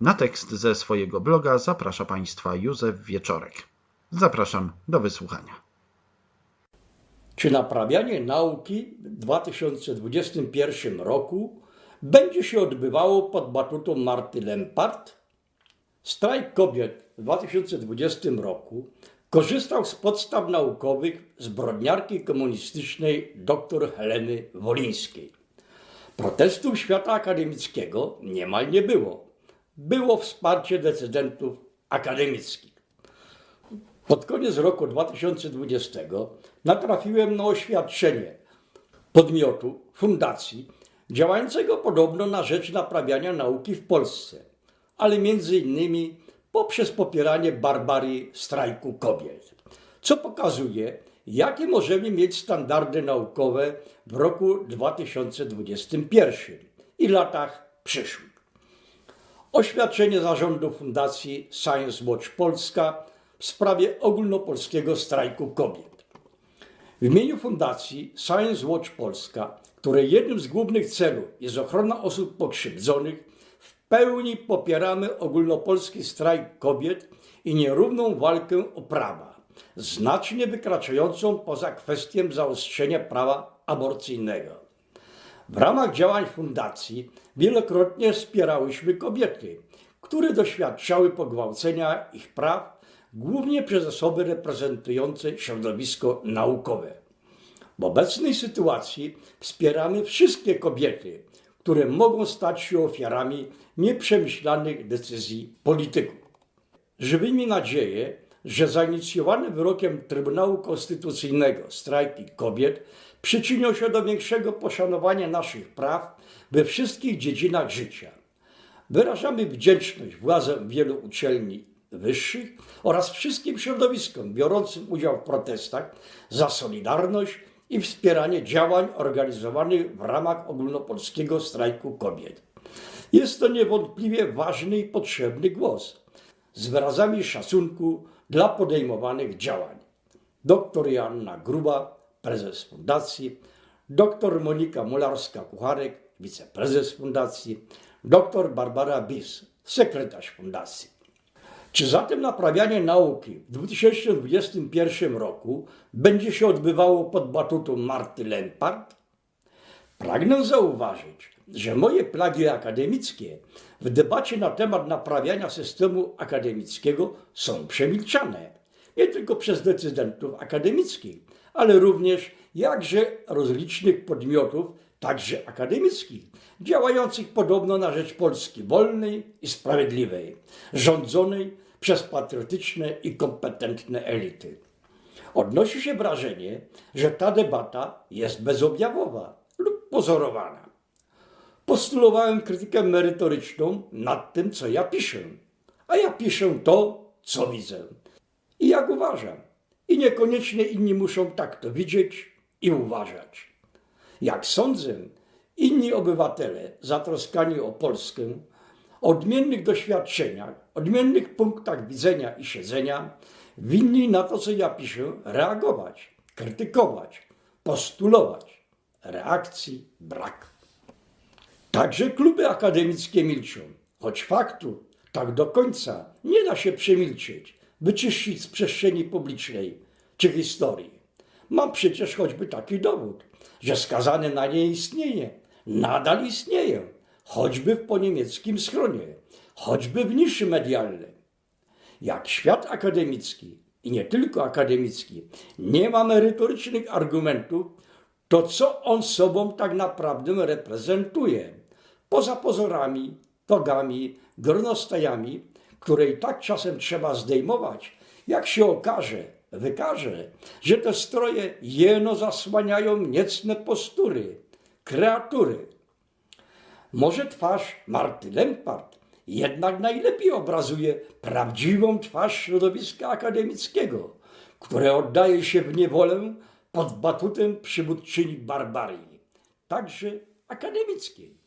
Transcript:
Na tekst ze swojego bloga zaprasza Państwa Józef Wieczorek. Zapraszam do wysłuchania. Czy naprawianie nauki w 2021 roku będzie się odbywało pod batutą Marty Lempart? Strajk kobiet w 2020 roku korzystał z podstaw naukowych zbrodniarki komunistycznej dr Heleny Wolińskiej. Protestów świata akademickiego niemal nie było. Było wsparcie decydentów akademickich. Pod koniec roku 2020 natrafiłem na oświadczenie podmiotu, fundacji, działającego podobno na rzecz naprawiania nauki w Polsce, ale między innymi poprzez popieranie barbarii strajku kobiet, co pokazuje, jakie możemy mieć standardy naukowe w roku 2021 i latach przyszłych. Oświadczenie zarządu Fundacji Science Watch Polska w sprawie ogólnopolskiego strajku kobiet. W imieniu Fundacji Science Watch Polska, której jednym z głównych celów jest ochrona osób pokrzywdzonych, w pełni popieramy ogólnopolski strajk kobiet i nierówną walkę o prawa, znacznie wykraczającą poza kwestię zaostrzenia prawa aborcyjnego. W ramach działań fundacji wielokrotnie wspierałyśmy kobiety, które doświadczały pogwałcenia ich praw, głównie przez osoby reprezentujące środowisko naukowe. W obecnej sytuacji wspieramy wszystkie kobiety, które mogą stać się ofiarami nieprzemyślanych decyzji polityków. Żywymi nadzieję, że zainicjowane wyrokiem Trybunału Konstytucyjnego strajki kobiet przyczynią się do większego poszanowania naszych praw we wszystkich dziedzinach życia. Wyrażamy wdzięczność władzom wielu uczelni wyższych oraz wszystkim środowiskom biorącym udział w protestach za solidarność i wspieranie działań organizowanych w ramach ogólnopolskiego strajku kobiet. Jest to niewątpliwie ważny i potrzebny głos z wyrazami szacunku dla podejmowanych działań. Doktor Joanna Gruba, prezes fundacji, dr Monika Mularska-Kucharek, wiceprezes fundacji, dr Barbara Bis, sekretarz fundacji. Czy zatem naprawianie nauki w 2021 roku będzie się odbywało pod batutą Marty Lempart? Pragnę zauważyć, że moje plagi akademickie w debacie na temat naprawiania systemu akademickiego są przemilczane. Nie tylko przez decydentów akademickich, ale również jakże rozlicznych podmiotów, także akademickich, działających podobno na rzecz Polski wolnej i sprawiedliwej, rządzonej przez patriotyczne i kompetentne elity. Odnosi się wrażenie, że ta debata jest bezobjawowa lub pozorowana. Postulowałem krytykę merytoryczną nad tym, co ja piszę, a ja piszę to, co widzę i jak uważam. I niekoniecznie inni muszą tak to widzieć i uważać. Jak sądzę, inni obywatele zatroskani o Polskę, o odmiennych doświadczeniach, odmiennych punktach widzenia i siedzenia, winni na to, co ja piszę, reagować, krytykować, postulować. Reakcji brak. Także kluby akademickie milczą, choć faktu tak do końca nie da się przemilczeć, wyczyścić z przestrzeni publicznej czy historii. Mam przecież choćby taki dowód, że skazane na nie istnienie nadal istnieje, choćby w poniemieckim schronie, choćby w niszy medialnej. Jak świat akademicki i nie tylko akademicki nie ma merytorycznych argumentów, to co on sobą tak naprawdę reprezentuje? Poza pozorami, togami, gronostajami, które i tak czasem trzeba zdejmować, jak się okaże, wykaże, że te stroje jeno zasłaniają niecne postury, kreatury. Może twarz Marty Lempart jednak najlepiej obrazuje prawdziwą twarz środowiska akademickiego, które oddaje się w niewolę pod batutem przywódczyni barbarii, także akademickiej.